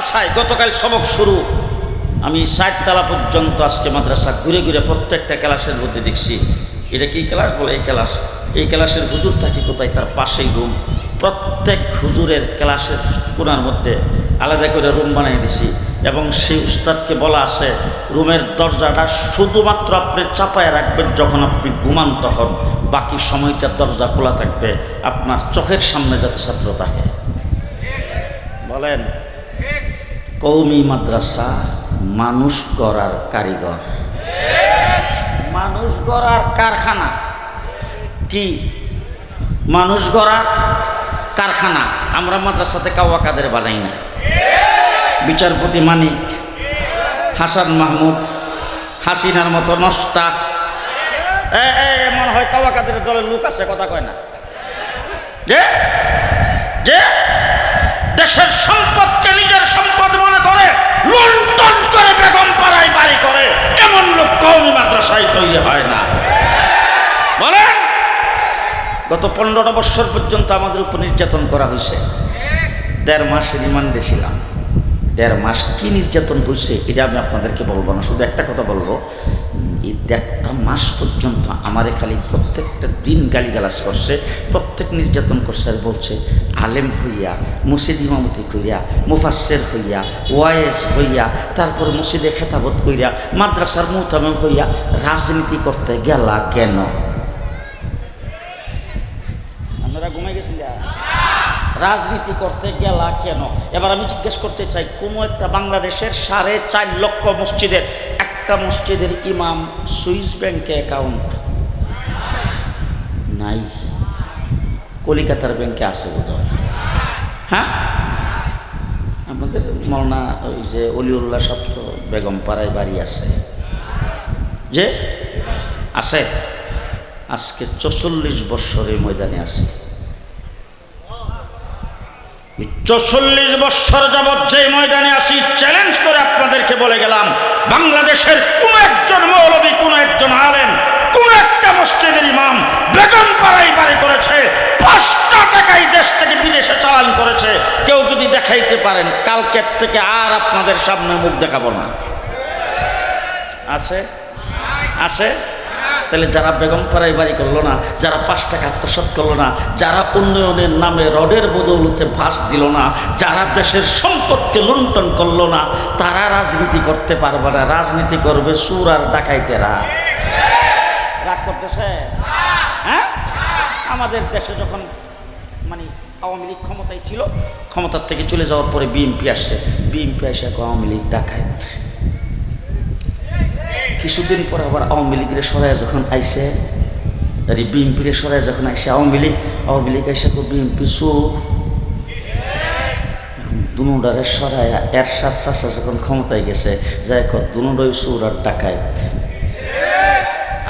মাদ্রাসায় গতকাল সবক শুরু। আমি ষাট তালা পর্যন্ত আজকে মাদ্রাসা ঘুরে ঘুরে প্রত্যেকটা ক্লাসের মধ্যে দেখছি। এটা কি ক্লাস বলে? এই ক্লাস। এই ক্লাসের হুজুর থাকি কোথায়? তার পাশেই রুম। প্রত্যেক হুজুরের ক্লাসের কোনার মধ্যে আলাদা করে রুম বানিয়ে দিছি। এবং সেই উস্তাদকে বলা আছে, রুমের দরজাটা শুধুমাত্র আপনি চাপায় রাখবেন যখন আপনি ঘুমান তখন। বাকি সময়টা দরজা খোলা থাকবে। আপনার চোখের সামনে যাতে ছাত্র থাকে। বলেন। কৌমি মাদ্রাসা মানুষ গড়ার কারিগর। মানুষ গড়ার কারখানা। কি? মানুষ গড়ার কারখানা। আমরা মাদ্রাসাতে কাওয়া কাদের বানাই না। বিচারপতি মানিক। হাসান মাহমুদ। হাসিনার মতো নষ্টা মনে হয় কাওয়া কাদের দলের লোক আছে, কথা কয় না। যে? যে? দেশের সম্পদকে নিজের সম্পদ করে, লুণ্ঠন করে বেগম পাড়ায় বাড়ি করে, এমন লোক কৌমি মাদ্রাসায় তৈরি হয় না। বলেন, গত পনেরোটা বছর পর্যন্ত আমাদের উপর নির্যাতন করা হয়েছে। দেড় মাস রিমান্ডে ছিলাম। দেড় মাস কি নির্যাতন হয়েছে, এটা আমি আপনাদেরকে বলব না। শুধু একটা কথা বলব এই দেড়টা মাস পর্যন্ত আমারে খালি প্রত্যেকটা দিন গালিগালাজ করছে, প্রত্যেক নির্যাতন করছে আর বলছে, আলেম হইয়া, মসজিদ ইমামতি কইরা মুফাসের হইয়া, ওয়াইজ হইয়া, তারপর মসজিদে খেতাবত কইরা, মাদ্রাসার মুতামেম হইয়া রাজনীতি করতে গেলা কেন? রাজনীতি করতে গেলা কেন? এবার আমি জিজ্ঞেস করতে চাই, কোনো একটা বাংলাদেশের সাড়ে চার লক্ষ মসজিদের একটা মসজিদের ইমাম সুইস ব্যাংকে অ্যাকাউন্ট? নাই। কলিকাতার ব্যাংকে আছে বোধহয়। হ্যাঁ? আমাদের মৌলানা ওই যে অলিউল্লাহ সব তো বেগম পাড়ায় বাড়ি আছে। যে? আছে। আজকে চৌচল্লিশ বৎসরের ময়দানে আছে। চৌচল্লিশ বৎসর যাবৎ যে ময়দানে আসি চ্যালেঞ্জ করে আপনাদেরকে বলে গেলাম, বাংলাদেশের কোন একজন মৌলবী, কোন একজন আলেম, কোন একটা মসজিদের ইমাম বেগম পাড়াই বাড়ি করেছে, পাঁচটা টাকাই দেশ থেকে বিদেশে চালান করেছে। কেউ যদি দেখাইতে পারেন, কালকের থেকে আর আপনাদের সামনে মুখ দেখাবো না। আছে? আছে? তাহলে যারা বেগম পাড়ায় বাড়ি করল না, যারা পাঁচ টাকা আত্মসাত করল না, যারা উন্নয়নের নামে রডের বদৌলতে ভাস দিল না, যারা দেশের সম্পদকে লুণ্ঠন করল না, তারা রাজনীতি করতে পারবে না। রাজনীতি করবে সুর আর ডাকাইতেরা। রাগ করতেছে? হ্যাঁ? আমাদের দেশে যখন মানে আওয়ামী লীগ ক্ষমতায় ছিল, ক্ষমতার থেকে চলে যাওয়ার পরে বিএনপি আসছে। বিএনপি আসে আওয়ামী লীগ ডাকায়। কিছুদিন পর আবার আওয়ামী লীগের সরাই যখন আইসে, আরে বিএনপির সরাই যখন আইসে, আওয়ামী লীগ আওয়ামী লীগ আইসে বিএনপি চোর দুনুডারে সরাই এরশাদ চাষা যখন ক্ষমতায় গেছে, যাই কর দুনুডই চোর আর ডাকায়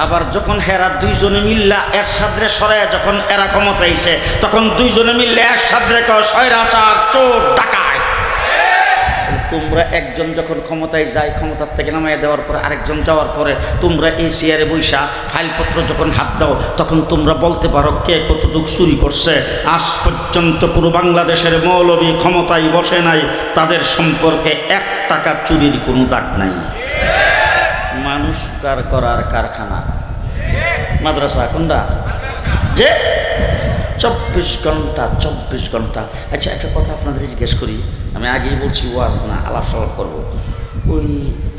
আবার যখন হেরা দুইজনে মিল্লা এরশাদরে সরাই যখন এরা ক্ষমতা আইছে তখন দুইজনে মিললে এরশাদরে কয় স্বৈরাচার চোর ডাকায় তোমরা একজন যখন ক্ষমতায় যায়, ক্ষমতার থেকে নামাই দেওয়ার পরে আরেকজন যাওয়ার পরে তোমরা এই চেয়ারে বৈশা ফাইলপত্র যখন হাত দাও, তখন তোমরা বলতে পারো কে কতটুক চুরি করছে। আজ পর্যন্ত পুরো বাংলাদেশের মৌলবী ক্ষমতায় বসে নাই, তাদের সম্পর্কে এক টাকা চুরির কোনো দাগ নাই। মানুষ কার করার কারখানা? মাদ্রাসা, কোনটা? যে চব্বিশ ঘণ্টা চব্বিশ ঘণ্টা। আচ্ছা একটা কথা আপনাদের জিজ্ঞেস করি। আমি আগেই বলছি ওয়াজ না, আলাপ সালাপ করব। ওই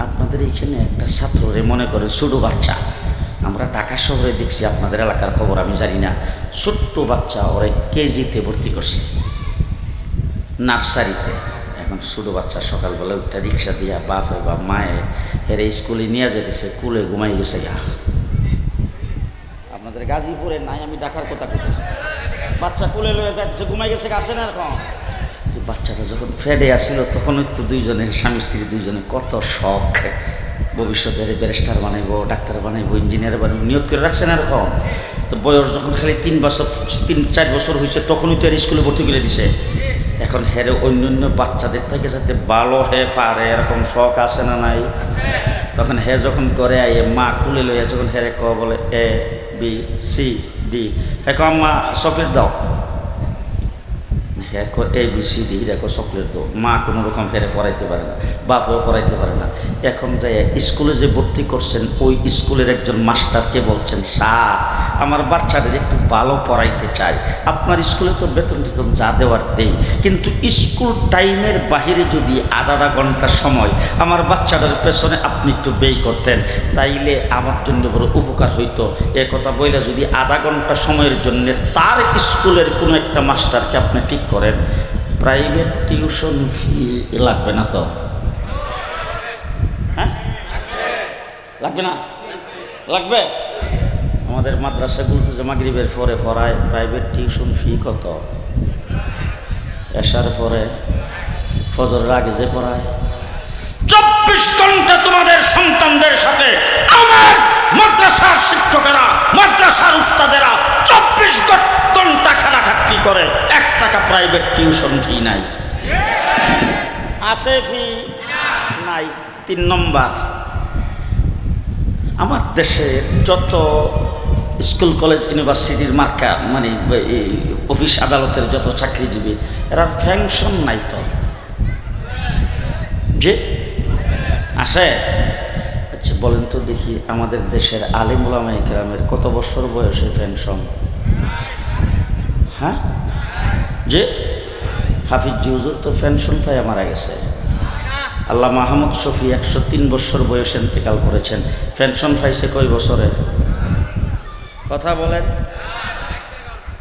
আপনাদের এখানে একটা ছাত্ররে মনে করে, ছোটো বাচ্চা। আমরা ঢাকা শহরে দেখছি আপনাদের এলাকার খবর, আমি জানি না। ছোট্ট বাচ্চা ওরা কেজিতে ভর্তি করছে। নার্সারিতে। এখন ছোটো বাচ্চা সকালবেলা উঠটা রিক্সা দিয়া বাপে বা মায়ে হেরে স্কুলে নিয়ে যেতেছে কুলে ঘুমাই গেছে গা। আপনাদের গাজীপুরে নাই, আমি ডাকার কথা করতেছি বাচ্চা কুলে লয়ে যাচ্ছে ঘুমাই গেছে, আসে না এরকম। বাচ্চাটা যখন ফেডে আসছিল তখন তো দুইজনের স্বামী স্ত্রী দুইজনে কত শখ। ভবিষ্যতে ব্যারিস্টার বানাইবো, ডাক্তার বানাইবো ইঞ্জিনিয়ার বানাইবো, নিয়োগ করে রাখছে না এরকম। তো বয়স যখন খালি তিন বছর, তিন, চার বছর হয়েছে, তখনই তো আর স্কুলে ভর্তি করে দিছে। এখন হেরে অন্য অন্য বাচ্চাদের থেকে যাতে ভালো হে পারে, এরকম শখ আসে না নাই। তখন হে যখন করে আইয়ে, মা কুলে লইয়া যখন হেরে ক বলে, এ, বি, সি ডি হে ক মা চকলেট দাও হ্যাঁ এ বি সি ডি দেখো চকলেট তো মা কোনো রকম হেরে পড়াইতে পারে না, বাপও পড়াইতে পারে না। এখন যাই স্কুলে যে ভর্তি করছেন, ওই স্কুলের একজন মাস্টারকে বলছেন, স্যার, আমার বাচ্চাদের একটু ভালো পড়াইতে চাই। আপনার স্কুলে তো বেতন টেতন যা দেওয়ার দেই, কিন্তু স্কুল টাইমের বাহিরে যদি আধা ঘণ্টা সময় আমার বাচ্চাদের পেছনে আপনি একটু ব্যয় করতেন, তাইলে আমার জন্য বড় উপকার হইতো। এ কথা বইলে যদি আধা ঘণ্টা সময়ের জন্য তার স্কুলের কোনো একটা মাস্টারকে আপনি ঠিক করেন। প্রাইভেট টিউশন ফি লাগবে না তো? হ্যাঁ? লাগবে না? লাগবে? আমাদের মাদ্রাসাগুলোতে যে মাগরিবের পরে পড়ায় প্রাইভেট টিউশন ফি কত? এসার পরে ফজরের আগে যে পড়ায়। চব্বিশ ঘণ্টা তোমাদের সন্তানদের সাথে আমার মাদ্রাসার শিক্ষকেরা, মাদ্রাসার উস্তাদেরা চব্বিশ ঘণ্টা খাটাখাটনি করে? এক টাকা প্রাইভেট টিউশন ফি নাই। আছে ফি নাই। তিন নম্বর, আমার দেশের যত স্কুল কলেজ ইউনিভার্সিটির মার্কা মানে অফিস আদালতের যত চাকরিজীবী, এরা ফ্যাংশন নাই তো। যে আছে? আচ্ছা বলেন তো দেখি আমাদের দেশের আলিমুলামা গ্রামের কত বছর বয়সে পেনশন হ্যাঁ? যে? হাফিজ জিউজুর তো পেনশন পাইয়া মারা গেছে। আল্লাহ মাহমুদ শফি একশো তিন বছর বয়সে ইন্তেকাল করেছেন। পেনশন পাইছে কয় বছরে? কথা বলেন।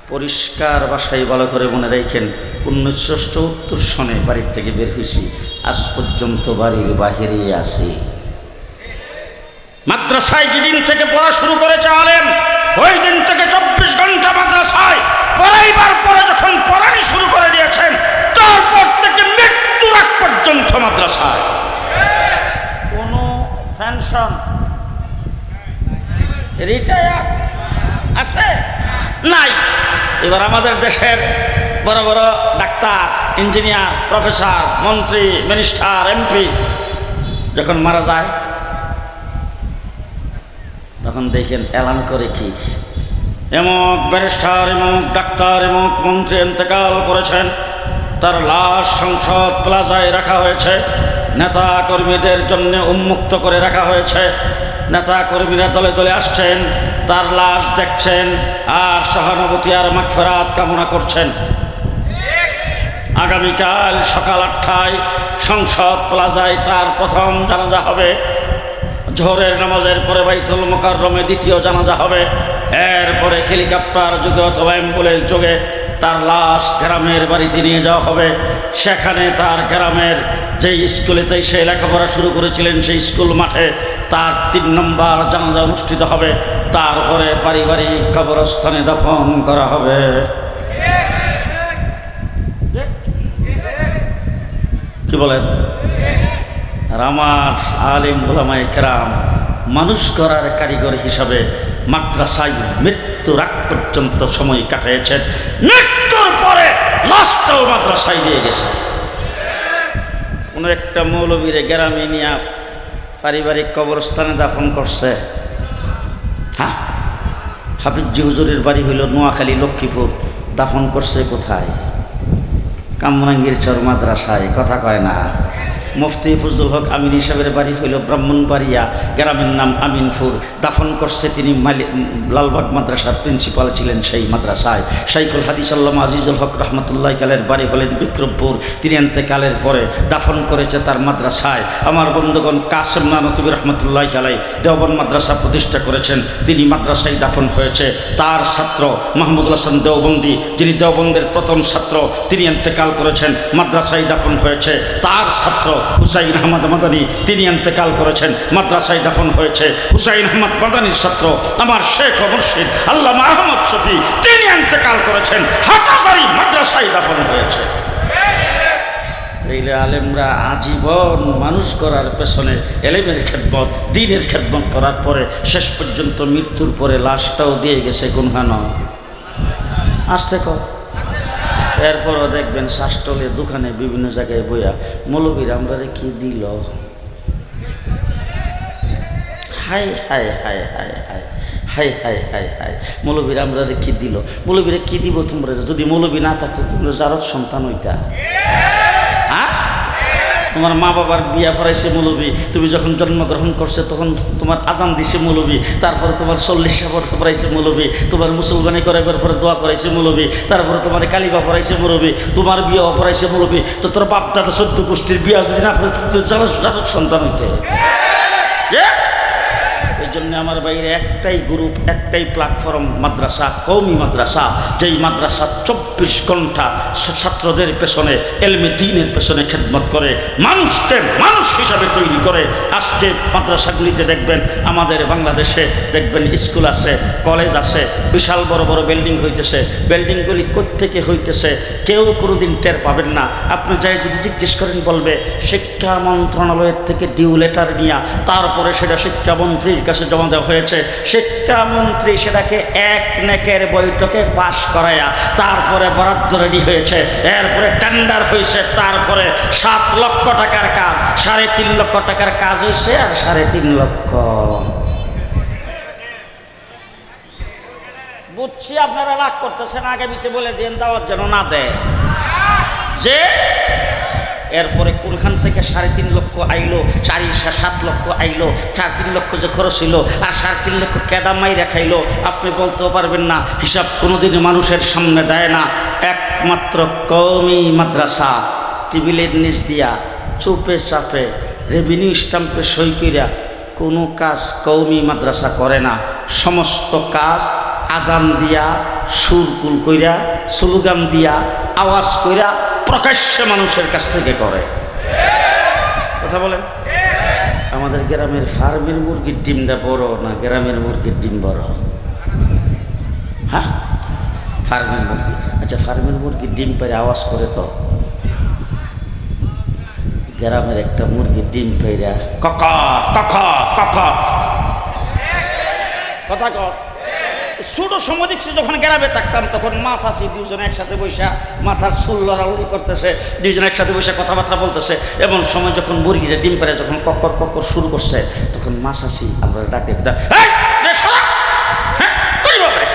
পরিষ্কার বাসায় ভালো করে মনে রেখেন, উনিশশো চৌত্তর সনে বাড়ির থেকে বের হয়েছি আজ পর্যন্ত বাড়ির বাহিরেই আছি। মাদ্রাসায় যেদিন থেকে পড়া শুরু করেছে আলেম, ওই দিন থেকে চব্বিশ ঘণ্টা মাদ্রাসায় পড়াইবার পরে যখন পড়ানি শুরু করে দিয়েছেন, তারপর থেকে মৃত্যুর আগ পর্যন্ত মাদ্রাসায়। কোনো পেনশন রিটায়ার আছে? নাই। এবার আমাদের দেশের বড় বড় ডাক্তার, ইঞ্জিনিয়ার, প্রফেসর, মন্ত্রী, মিনিস্টার, এমপি যখন মারা যায়, তখন দেখেন এলান করে কি? এমক ব্যারিস্টার, এমক ডাক্তার, এমক মন্ত্রী ইন্তেকাল করেছেন। তার লাশ সংসদ প্লাজায় রাখা হয়েছে। নেতা কর্মীদের জন্য উন্মুক্ত করে রাখা হয়েছে। নেতা কর্মীরা দলে দলে আসছেন, তার লাশ দেখছেন আর সহানুভূতি আর মাগফেরাত কামনা করছেন। আগামীকাল সকাল আটটায় সংসদ প্লাজায় তার প্রথম জানাজা হবে। জোহরের নামাজের পরে বাইতুল মোকাররমে দ্বিতীয় জানাজা হবে। এরপরে হেলিকপ্টার যুগে অথবা অ্যাম্বুলেন্স যোগে তার লাশ গ্রামের বাড়িতে নিয়ে যাওয়া হবে। সেখানে তার গ্রামের যে স্কুলেতে সে লেখাপড়া শুরু করেছিলেন, সেই স্কুল মাঠে তার তিন নম্বর জানাজা অনুষ্ঠিত হবে। তারপরে পারিবারিক কবরস্থানে দাফন করা হবে। কি বলেন? আর আমার আলিম ওলামাই কেরাম মানুষ করার কারিগর হিসাবে মাদ্রাসায় মৃত্যুর আগ পর্যন্ত সময় কাটিয়েছেন মৃত্যুর পরে লাশটাও মাদ্রাসায় দিয়ে গেছে। কোনো একটা মৌলবীরে গ্রামে নিয়ে পারিবারিক কবরস্থানে দাফন করছে। হ্যাঁ? হাফিজি হুজুরের বাড়ি হইল নোয়াখালী, লক্ষ্মীপুর। দাফন করছে কোথায়? কামরাঙ্গীর চর মাদ্রাসায়। কথা কয় না। মুফতি ফজলুল হক আমিন হিসাবের বাড়ি হইল ব্রাহ্মণবাড়িয়া, গ্রামের নাম আমিনপুর। দাফন করছে তিনি লালবাগ মাদ্রাসার প্রিন্সিপাল ছিলেন সেই মাদ্রাসায়। শাইকুল হাদিস আল্লাম আজিজুল হক রহমতুল্লাহ কালের বাড়ি হলেন বিক্রমপুর। তিনি কালের পরে দাফন করেছে তার মাদ্রাসায়। আমার বন্ধুগণ কাসেম নানতুবি রহমতুল্লাহ কালাই দেওবন মাদ্রাসা প্রতিষ্ঠা করেছেন। তিনি মাদ্রাসায় দাফন হয়েছে। তার ছাত্র মাহমুদুল হাসান দেওবন্দি, যিনি দেওবন্দের প্রথম ছাত্র, তিনি এন্তেকাল করেছেন। মাদ্রাসায় দাফন হয়েছে। তার ছাত্র হুসাইন আহমদ মাদানী, তিনি এন্তেকাল করেছেন, মাদ্রাসায় দাফন হয়েছে। হুসাইন আহমদ মাদানীর ছাত্র, আমার শেখ মুর্শিদ আল্লাহ আহমদ শফি, তিনি এন্তেকাল করেছেন হাটাজারি মাদ্রাসায় দাফন হয়েছে। এইলে আলেমরা আজীবন মানুষ করার পেছনে এলেমের খেদমত, দিনের খেদমত করার পরে শেষ পর্যন্ত মৃত্যুর পরে লাশটাও দিয়ে গেছে গুনহান আসতে কর এরপরও দেখবেন শাসটলে দোকানে বিভিন্ন জায়গায় বইয়া, মৌলবীর আমরা কি দিল? হাই হাই হাই হাই হাই হাই হাই হাই হাই মৌলবীর আমরা কি দিল? মৌলবীরা কি দিব তোমরা যদি মৌলবী না থাকতো, তোমরা যারত সন্তান হইতা। তোমার মা বাবার বিয়া পড়াইছে মৌলবি তুমি যখন জন্মগ্রহণ করছে তখন তোমার আজান দিছে মৌলবি তারপরে তোমার চল্লিশ বর্ষ পড়াইছে মৌলবি তোমার মুসলমানি করাইবার পরে দোয়া করাইছে মৌলবি তারপরে তোমার কালিবা পড়াইছে মৌলবি তোমার বিয়ে পড়াইছে মৌলবি তো তোর বাপ দাদা সদ্য গোষ্ঠীর বিয়া যদি না পড়ে সন্তান হইতে জন্য আমার বাইরে একটাই গ্রুপ, একটাই প্ল্যাটফর্ম মাদ্রাসা কৌমি মাদ্রাসা, যেই মাদ্রাসা চব্বিশ ঘণ্টা ছাত্রদের পেছনে, এলমে দিনের পেছনে খেদমত করে, মানুষকে মানুষ হিসাবে তৈরি করে। আজকে মাদ্রাসাগুলিতে দেখবেন, আমাদের বাংলাদেশে দেখবেন স্কুল আছে, কলেজ আছে, বিশাল বড় বড় বিল্ডিং হইতেছে। বিল্ডিংগুলি কোত্থেকে হইতেছে, কেউ কোনোদিন টের পাবেন না। আপনি যাই যদি জিজ্ঞেস করেন, বলবে, শিক্ষা মন্ত্রণালয়ের থেকে ডিউ লেটার নিয়ে, তারপরে সেটা শিক্ষামন্ত্রীর কাছে জমা দেওয়া হয়েছে, শিক্ষামন্ত্রী সেটাকে এক নেকের বৈঠকে পাশ করাইয়া তারপরে বরাদ্দ রেডি হয়েছে। এরপরে টেন্ডার হয়েছে, তারপরে সাত লক্ষ টাকার কাজ, সাড়ে তিন লক্ষ টাকার কাজ হয়েছে আর সাড়ে তিন লক্ষ। বুঝছি আপনারা রাগ করতেছেন, আগামীতে বলে দিন দাওয়ার যেন না দেয়। যে? এরপরে কোনখান থেকে সাড়ে তিন লক্ষ আইলো, চারি সাত লক্ষ আইলো সাড়ে তিন লক্ষ যে খরচ হইল, আর সাড়ে তিন লক্ষ কেদামাই রেখাইলো আপনি বলতেও পারবেন না, হিসাব কোনোদিন মানুষের সামনে দেয় না। একমাত্র কৌমি মাদ্রাসা, টেবিলের নিচ দিয়া চুপে চাপে রেভিনিউ স্টাম্পে সই কইরা কোনো কাজ কৌমি মাদ্রাসা করে না। সমস্ত কাজ আজান দিয়া, সুরকুল কইরা, স্লোগান দিয়া, আওয়াজ কইরা প্রকাশ্যে মানুষের কাছ থেকে করে। কথা বলেন। আমাদের গ্রামের ফার্মের মুরগির ডিমটা বড় না গ্রামের মুরগির ডিম বড়? হ্যাঁ? ফার্মের মুরগি। আচ্ছা ফার্মের মুরগির ডিম পেরে আওয়াজ করে তো। গ্রামের একটা মুরগির ডিম পেরা কক কক কক কথা কর। ছোট দেখছি যখন গ্রামে থাকতাম, তখন মাছ আসি দুজনে একসাথে বৈশা মাথার চুল লড়াউড়ি করতেছে দুজন একসাথে বসে কথাবার্তা বলতেছে। এমন সময় যখন মুরগিটা ডিম পেরে যখন কক্কর কক্কর শুরু করছে, তখন মাছ আসি, আমরা ডাক দেখি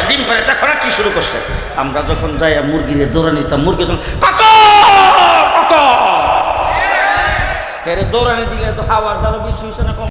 ডিম পেরে দেখো না কি শুরু করছে। আমরা যখন যাই মুরগিরে দৌড়ে নিতাম, মুরগি যখন, কক্কর কক্কর! দৌড়ানি দিলে তো হাওয়ার দ্বারা বেশি কম?